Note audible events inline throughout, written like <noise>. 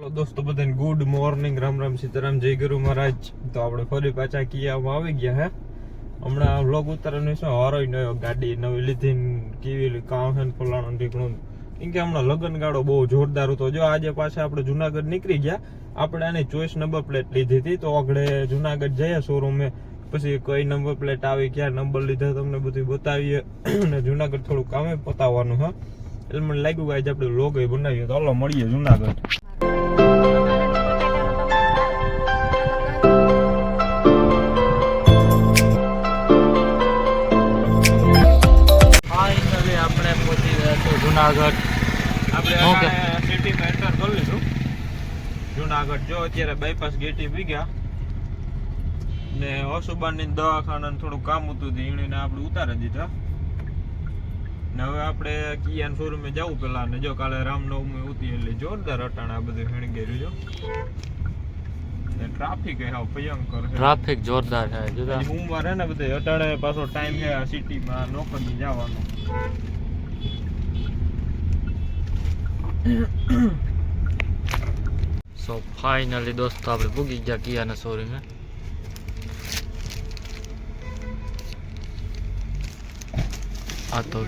Hello દોસ્તો, બધાને good morning Ram Ram Sitaram, જય ગુરુ મહારાજ. તો આપણે ફરી પાછા કિયામાં આવી ગયા, હે? હમણાં વ્લોગ ઉતારવાનો શું હરોય નયો ગાડી, નવી લીધી કેવી કામ ને ફલાણું ઢીકણું કેમ કે હમણાં લગન ગાડો બહુ જોરદાર હતો. જો આજે પાછા આપણે જુનાગઢ નીકળી ગયા, આપણે આની ચોઈસ નંબર પ્લેટ લીધી હતી. તો આગળ જુનાગઢ જઈએ શોરૂમે પછી કઈ નંબર પ્લેટ આવી, ક્યાં નંબર લીધા, તમને બધું બતાવીએ. અને જુનાગઢ થોડું કામે પતાવવાનું, હા. એટલે મને લાગ્યું કે આજે આપણે લોગ બનાવીએ. તો હાલો, મળીએ જુનાગઢ. જુનાગઢ. આપણે સિટીમાં એન્ટર કરી લીધું. જુનાગઢ જો અત્યારે બાયપાસ ગેટી પી ગયા ને અશુબાની દવાખાના થોડું કામ હતું એણે આપણે ઉતારી દીધા. ને હવે આપણે કિયાન શોરૂમે જવું પેલા ને જો કાલે રામનવમી ઉતી એટલે જોરદાર અટાણા બધું હેણગેર્યું જો. ને ટ્રાફિક હે હાવ ભયંકર ટ્રાફિક જોરદાર છે હજી સોમવાર હે ને બધે અટાણે પાછો ટાઈમ છે આ સિટીમાં નોકરી જવાનો. સો ફાઇનલી દોસ્તો આપણે ભૂગી ગયા કિયાના શોરૂમે આ તો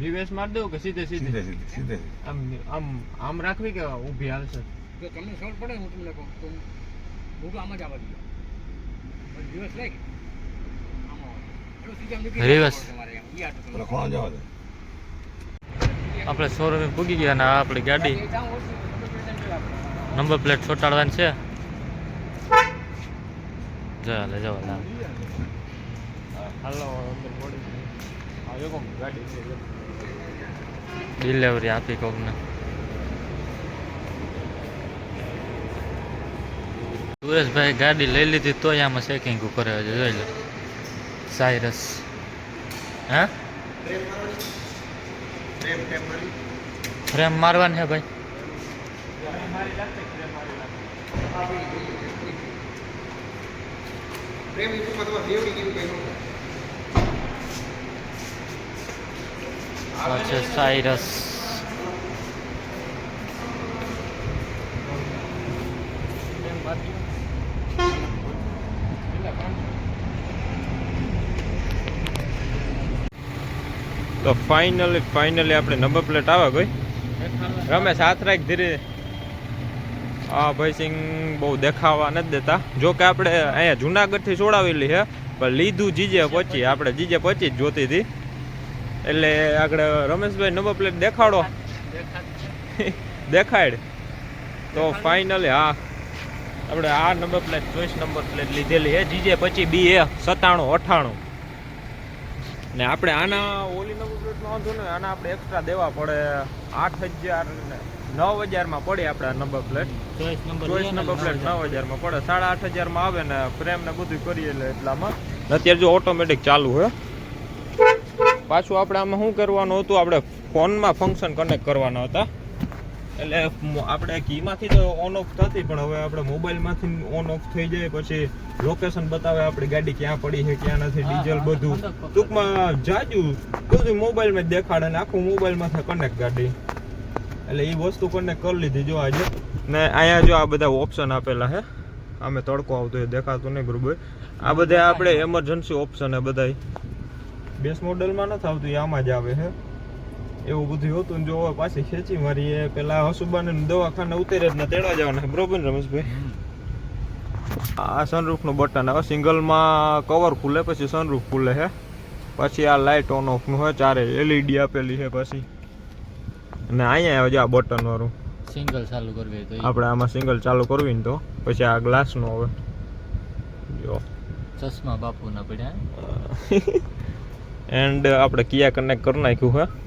રિવેશ માર દઉં કે સીધે સીધે? આમ આમ આમ રાખવી કે ઊભી હાલશે જો તમને ખબર પડે હું તમને કહું તો હું તો આમ જ આવવા દીધો પણ દિવસ લાગે આપણે શોરૂમે પૂગી ગયા ને આ આપણી ગાડી. નંબર પ્લેટ ચોટાડવાની છે. જવા લે જવા હાલો. ડિલિવરી આપી કોકને. સુરેશભાઈ ગાડી લઈ લીધી તોય આમાં ચેકિંગ કરે છે જોઈ લો. સાયરસ હે ફ્રેમ મારવાની છે ભાઈ. આ છે સાયરસ તો ફાઇનલી ફાઇનલી આપણે નંબર પ્લેટ આવે કોઈ. રમેશ, હાથ રાખ ધીરે. આ ભાઈ સિંગ બહુ દેખાવા નથી દેતા. જો કે આપણે અહીંયા જુનાગઢથી છોડાવેલી છે, પણ લીધું જીજે પહોંચી. આપણે જીજે પહોંચી જોતી હતી. એટલે આગળ રમેશભાઈ નંબર પ્લેટ દેખાડો. દેખાડ. તો ફાઇનલી હા. આપણે આ number plate choice number plate લીધેલી છે. જીજે પછી બી એ સત્તાણું, અઠાણું. ને આપણે આના ઓલી નવું પ્લેટનો વાંધો ને આના આપણે એક્સ્ટ્રા દેવા પડે આઠ હજાર ને નવ હજારમાં પડે આપણે number plate choice number plate નવ હજારમાં પડે. સાડા આઠ હજારમાં આવે ને ફ્રેમ ને બધું કરીએ એટલે એટલામાં. અત્યારે જો ઓટોમેટિક ચાલુ હોય પાછું આપણે આમાં શું કરવાનું હતું? આપણે ફોનમાં ફંક્શન કનેક્ટ કરવાના હતા. એટલે આપણે કીમાંથી તો ઓન ઓફ થતી પણ હવે આપણે મોબાઈલમાંથી ઓન ઓફ થઈ જાય પછી લોકેશન બતાવે આપણી ગાડી ક્યાં પડી છે ક્યાં નથી ડીઝલ બધું. ટૂંકમાં જાજુ બધું મોબાઈલમાં જ દેખાડે ને આખું મોબાઈલમાંથી કનેક્ટ ગાડી. એટલે એ વસ્તુ કનેક્ટ કરી લીધી જો આજે. ને અહીંયા જો આ બધા ઓપ્શન આપેલા છે આમે તડકો આવતો એ દેખાતું નહીં બરોબર. આ બધા આપણે એમરજન્સી ઓપ્શન હે બધા બેસ મોડલમાં નથી આવતું એ આમાં જ આવે છે એવું બધું હતું જો પાછી ખેંચી મારી એ પેલા હસુબાને દવાખાને ઉતરે જ ને તેડવા જવાના. બરોબર ને રમેશભાઈ? આ સનરૂફનું બટન હવે સિંગલમાં કવર ખુલે પછી સનરૂફ ખુલે છે પછી આ લાઇટ ઓન ઓફનું હોય ચારે એલઈડી આપેલી છે પછી. અને અહીંયા આવે આ બટન વાળું. સિંગલ ચાલુ કરવી તો આપણે આમાં સિંગલ ચાલુ કરવી ને તો. પછી આ ગ્લાસ નો હવે. જો. ચશ્મા બાપુના પડ્યા એન્ડ <laughs> આપણે કિયા કનેક્ટ કરી નાખ્યું છે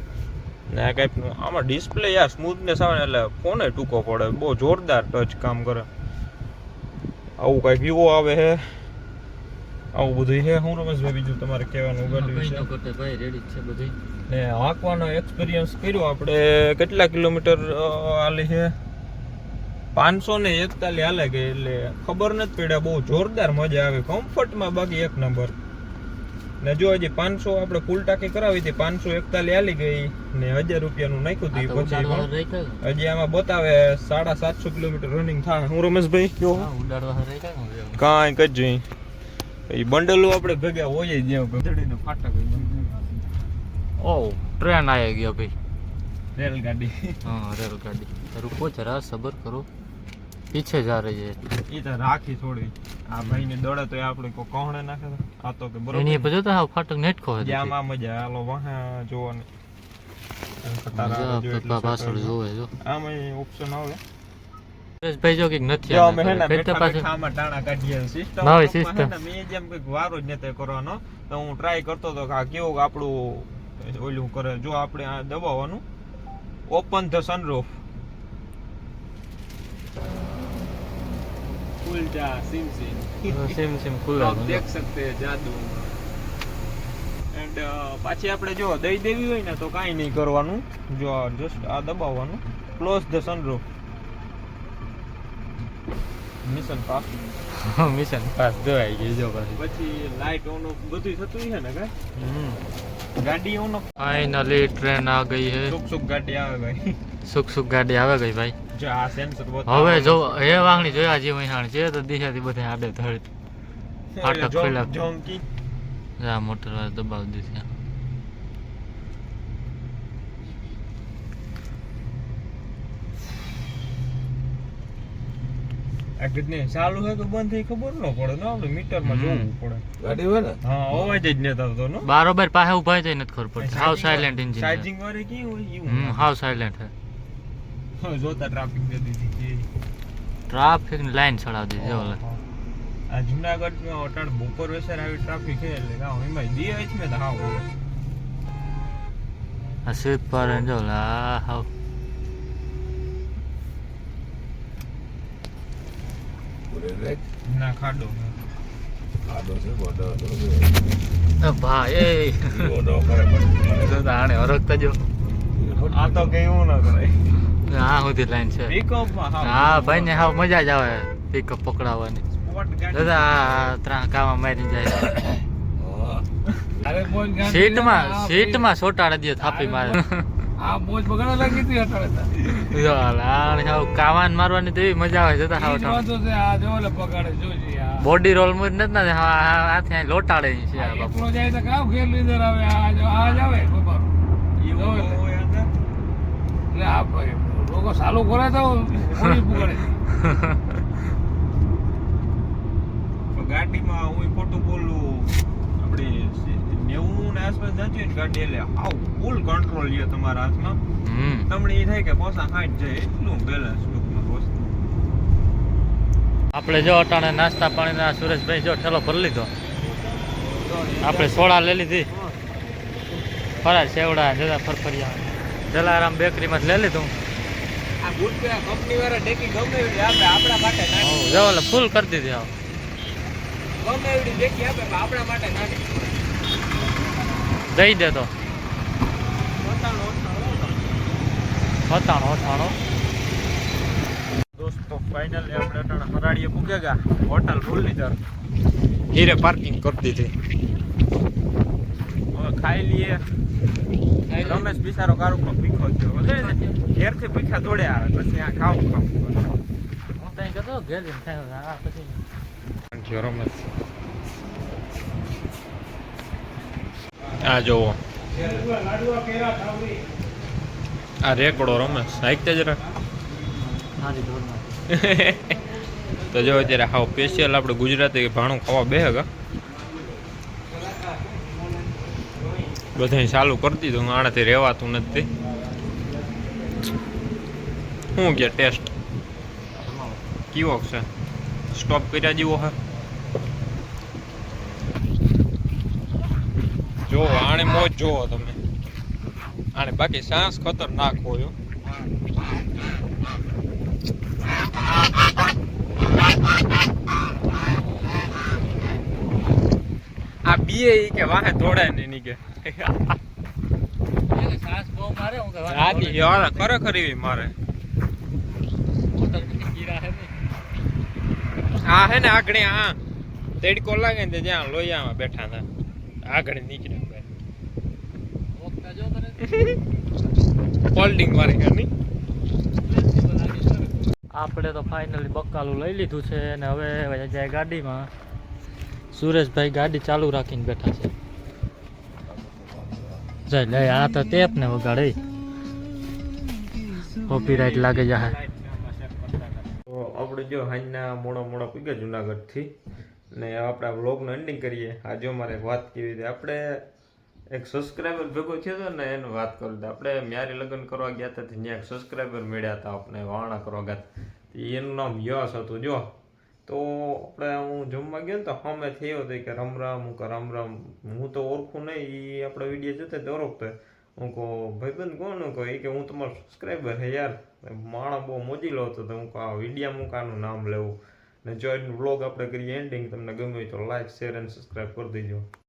ને આ ટાઈપનું આમાં ડિસ્પ્લે યાર સ્મૂથનેસ આવે એટલે ફોને ટૂંકો પડે. બહુ જોરદાર ટચ કામ કરે. આવું કંઈક વિવો આવે છે આવું બધું છે હું રમેશભાઈ બીજું તમારે કહેવાનું ગાડી વિશે ભાઈ રેડી છે બધી. ને હાંકવાનો એક્સપિરિયન્સ કર્યો આપણે. કેટલા કિલોમીટર હાલી છે? પાંચસો ને એકતાલીસ હાલે ગઈ એટલે ખબર નથી પડ્યા. બહુ જોરદાર મજા આવે. કમ્ફર્ટમાં બાકી એક નંબર ને જો હજી પાંચસો આપણે ફૂલ ટાંકી કરાવી હતી પાંચસો એકતાલી આલી ગઈ ને હજાર રૂપિયાનું નાખ્યું હતું પછી હજી આમાં બતાવે સાડા સાતસો કિલોમીટર રનિંગ થાય. હું રમેશભાઈ કયો કાંઈ કરજો એ બંડલો આપણે ભેગા હોય જ ફાટક ઓ ટ્રેન આવી ગયો ભાઈ. રેલગાડી. હા રેલગાડી. તારું કોઈ જરા સબર કરો. પીછે જા રહી है ઈ તો રાખી થોડી. આ ભાઈ ને દોડે તો આપણે કો કોહણે નાખે આ તો કે બરોબર. એની બજો તો હાવ ફાટક નેટકો હે જ્યાં માં મજા આલો વાહા જોવાને. કટારા પાછળ જોવે જો. આમાં ઓપ્શન આવે. નથી અમે ટાણા કાઢીએ સિસ્ટમ મેં જેમ કંઈક વારો જ નતે કરવાનો તો હું ટ્રાય કરતો તો કે આ કેવું આપણું કરે. જો આપણે આ દબાવવાનું ઓપન ધ સનરૂફ खुल जा सिम सिम સેમ સેમ ખુલ્લા आप देख सकते हैं जादू એન્ડ પાછી આપણે જો દઈ દેવી હોય ને તો કાંઈ નહીં કરવાનું જો જસ્ટ આ દબાવવાનું close the sunroof mission pass mission pass જોવાઈ ગઈ જો પાછી પછી લાઇટ ઓન ઓફ બધું થતું છે ને કાંઈ ગાડી ઓન ઓફ ફાઇનલી ટ્રેન આ ગઈ હે સુક સુક ગાડી આવે ભાઈ સુખ સુખ ગાડી આવે ગઈ ભાઈ જો આ સેન્સર હવે જો એ વાંગણી જોયા જે વહાણ છે તો દિશાથી બધે આડે ધડ ફાટક ખોલ્યા જોંકી આ મોટર વાર દબાવી દીધી આ ચાલુ બંધ થઈ ખબર ન પડે. ને આપણે મીટરમાં હમ. જોવું પડે. ગાડી હોય ને? હા અવાજ જ નતો આવતો નો? બારોબાર પાસે ઊભા થઈ નથી ખબર પડે. હાવ સાયલેન્ટ એન્જિન ચાર્જિંગ વાળી કેવું હોય? હાવ સાયલેન્ટ હે હા, <laughs> જોતા ટ્રાફિક જતી હતી ટ્રાફિકની લાઈન ચડાવી દીધી જો આ આ જુનાગઢમાં અટાણ બપોર વેસર આવી ટ્રાફિક છે એટલે હા એમાં દી આવી છે ને તો હાવ આ સીટ પર જો લા હાવ. ના ખાડો. આડો છે બોડો ભાઈ એ. બોડો કરે પણ જો આ તો કઈ ના કરાય. આ સુધી લાઈન છે. હા. ભાઈ ને હાવ મજા જ આવે પિકઅપ પકડાવવાની દાદા આ ત્રણ કામાં મારી જાય. <coughs> હા સીટમાં સીટમાં સોટાડી દે થાપી મારે. આ મોજ બગાડવા લાગી હતી અટાણે જો હાવ કાવાન મારવાની તો એવી મજા આવે જતા હાવ વાંધો છે આ જો લે બગાડે જોજી આ. બોડી રોલ મુજ નથી ને હા અહીં લોટાડે છે આ બાપુ. એકલો જાય તો કાવ ખેલ લીધર આવે આ જો આ જ આવે બબારો એવું જો હોય આ ભાઈ. લોકો સાલું કરે તો પોલીસ ગાડીમાં હું ખોટું બોલું આપણે નેવું ને આસપાસ જતી હોય ને ગાડી એટલે આવ ફૂલ કંટ્રોલ લે તમારા હાથમાં. તમને એ થાય કે પોસા હાઈટ જાય એટલું બેલેન્સ આપણે જો અટાણે નાસ્તા પાણીના સુરેશભાઈ જો ઠેલો ભરી લીધો. આપણે સોડા લઈ લીધી. ફરા સેવડા જતા ફરફરિયા. જલારામ બેકરીમાં લઈ લીધું. આ કંપની વાળા ડેકી ગમે એવી આપે આપણા માટે નાખી જો ઓલે ફૂલ કરી દીધી હાવ. ગમે એવી ડેકી આપે આપણા માટે નાખી દઈ દે તો. અથાણો અથાણો દોસ્તો ફાઇનલી આપણે અટાણે હરાડીએ મૂકે ગયા. હોટલ મુરલીધર હીરે પાર્કિંગ કરી દીધી. હવે ખાઈ લઈએ. રમેશ બિચારો કારુકનો ભીખો થયો. ઘેરથી ભીખા દોડે આવે પછી આ ખાવું ખાવું હું તઈ કહેતો ઘેર. આ પછી રમેશ? આ જોવો. આ રેકડો રમેશ. હાઈકતે જરા. <laughs> તો જો અત્યારે હાવ સ્પેશિયલ આપણે ગુજરાતી ભાણું ખાવા બે હગા બધાય ચાલુ કરી દીધું આનાથી રહેવાતું નથી શું કે ટેસ્ટ કેવો છે? સ્ટોપ કર્યા જેવો હે જોવો આને મોજ જોવો તમે. આને બાકી સાંસ ખતરનાક હોય. આ બીએ કે વાહે ધોડાય નહીં કે. સાસ બહુ મારે હું કહેવાનું આથી યાર ખરેખર એવી મારે. આ હે ને આગળ આ. તેડકો લાગે ને જ્યાં લોહિયામાં બેઠા હતા. આગળ નીકળે ઓકતા જો કરે ફોલ્ડિંગ વાળી ગાની આપણે તો ફાઇનલી બક્કાલું લઈ લીધું છે અને હવે જાય ગાડીમાં સુરેશભાઈ ગાડી ચાલુ રાખીને બેઠા છે. જાય આ તો ટેપ ને વગાડે. કોપીરાઇટ લાગે જાહે આપણે જો હાંજના મોડો મોડો પીગ્યા જુનાગઢથી. ને આપણે વ્લોગનું એન્ડિંગ કરીએ. આજે જો મારે વાત કેવી હતી? આપણે એક સબસ્ક્રાઈબર ભેગો થયો હતો ને એનું વાત કરું તો આપણે મ્યારે લગ્ન કરવા ગયા હતા, ત્યાં એક સબસ્ક્રાઈબર મળ્યા હતા, આપણે વાણા કરવા ગયા એનું નામ યશ હતું. જો તો આપણે હું જમવા ગયો ને તો સામે થયો હતો કે રામ રામ, હું કે રામ રામ. હું તો ઓળખું નહીં એ આપણે વીડિયો જોતા તો ઓળખતો હું કહું, ભાઈબંધ કોણ? હું કહું કે હું તમારો સબસ્ક્રાઈબર હે યાર. માણસ બહુ મોજીલો હતો તો હું કહું, આ વિડીયા મૂકાનું નામ લેવું ને જો એનું બ્લોગ આપણે કરીએ એન્ડિંગ તમને ગમ્યું હોય તો લાઈક શેર અને સબસ્ક્રાઈબ કરી દેજો.